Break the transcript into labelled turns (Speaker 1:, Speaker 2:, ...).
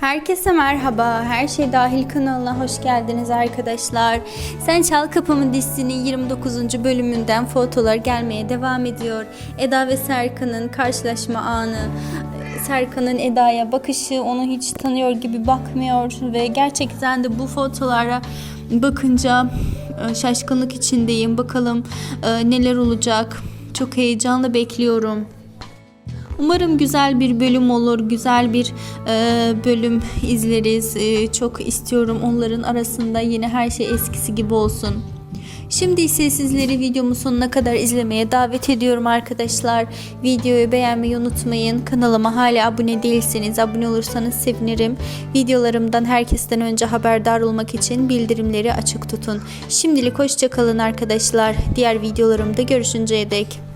Speaker 1: Herkese merhaba. Her şey dahil kanalına hoş geldiniz arkadaşlar. Sen Çal Kapımı dizisinin 29. bölümünden fotolar gelmeye devam ediyor. Eda ve Serkan'ın karşılaşma anı, Serkan'ın Eda'ya bakışı, onu hiç tanıyor gibi bakmıyor ve gerçekten de bu fotolara bakınca e, şaşkınlık içindeyim. Bakalım e, neler olacak. Çok heyecanla bekliyorum. Umarım güzel bir bölüm olur, güzel bir e, bölüm izleriz. E, çok istiyorum onların arasında yine her şey eskisi gibi olsun. Şimdi ise sizleri videomun sonuna kadar izlemeye davet ediyorum arkadaşlar. Videoyu beğenmeyi unutmayın. Kanalıma hala abone değilseniz abone olursanız sevinirim. Videolarımdan herkesten önce haberdar olmak için bildirimleri açık tutun. Şimdilik hoşça kalın arkadaşlar. Diğer videolarımda görüşünceye dek.